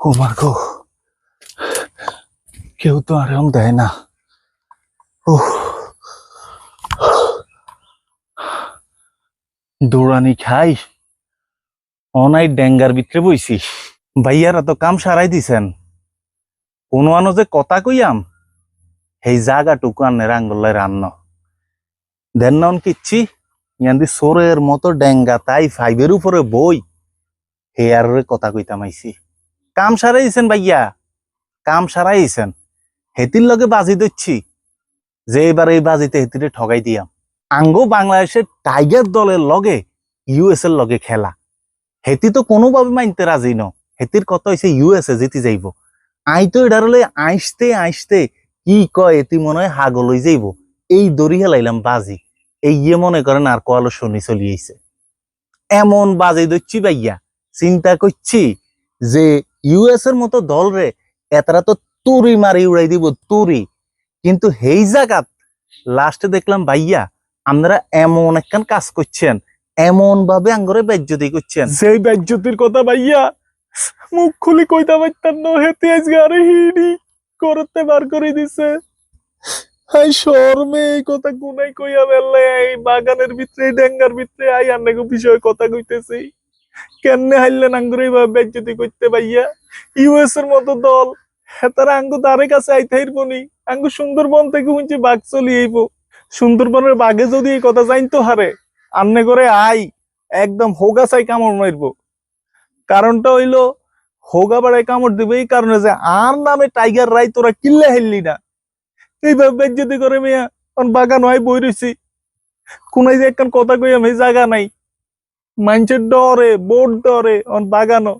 ও মার গো কেউ তো আরাম দেয় না। ও দৌড়ানি খাই, অনাই ডেঙ্গার ভিতরে বইছি। ভাইয়ারা তো কাম সারাই দিছেন। কোনো আনো যে কথা কইয়াম সেই জায়গাটুকু আনে রাঙ্গল্লাই রান্ন। দেন নন কিচ্ছি, ইয়ান্দি সোরের মতো ডেঙ্গা তাই ফাইভের উপরে বই, হেয়ারের কথা কইতাম আইছি। কাম সারাইছেন ভাইয়া। কাম সারাইছেন। হেতির লগে বাজি দিচ্ছি যে এবার এই বাজিতে হেতিরে ঠগাই দিয়াম। আঙ্গো বাংলাদেশের টাইগার দলের লগে ইউএস এর লগে খেলা। হেতি তো কোনোভাবে মানতে রাজি ন। হেতির কথা হইছে ইউএসএ জিতি যাইব। আই তো এটার লই আইসতে আইসতে কি কয় এতি মনে হয় হাগল যাইব। এই দড়ি হেলাইলাম বাজি। এই ইয়ে মনে করেন আর কোয়ালো শনি চলিয়েছে এমন বাজি দিচ্ছি ভাইয়া। চিন্তা করছি যে ইউএস এর মতো দল রে এতারা তো তুরি মারি উড়াই দিব, তুরি। কিন্তু হেই জায়গাত লাস্টে দেখলাম, ভাইয়া, আপনারা এমন একখান কাজ করছেন। এমন ভাবে আঙ্গরে বেজ্জতি করছেন। সেই ব্যাজ্যতির কথা ভাইয়া, মুখ খুলি কইতা পারতাম না, হেতে আজকে আরে হিড়ি করতে বার করে দিছে। হাই শর্মে, এই কথা কোনাই কইয়া বেললে এই বাগানের ভিতরে ডেঙ্গার ভিতরে, আই আন্নাগো বিষয়ে কথা কইতেছি। কেমনে হাইলেন আঙ্গুর এইভাবে বেজ্জতি করতে ভাইয়া? ইউএস এর মতো দল। হেতারা আঙ্গু দ্বারে কাছে আইতে হিরবনি আঙ্গু সুন্দরবন থেকে উঞ্চি বাঘ চলি আইব। সুন্দরবনের বাঘে যদি এই কথা জানতো হারে, আন্নে করে আই, একদম হোগা চাই কামড় মারব। কারণটা হইল, হোগা বাড়ায় কামড় দিবে এই কারণে যে আর নামে টাইগার রাই তোরা কিল্লে হেললি না। এইভাবে যদি করে মেয়া বাগান হয় বই রইছি। কোনাই যে একখান কথা কই আমি জায়গা নাই। মানুষের ডরে বোর্ড ডরে অন বাগানো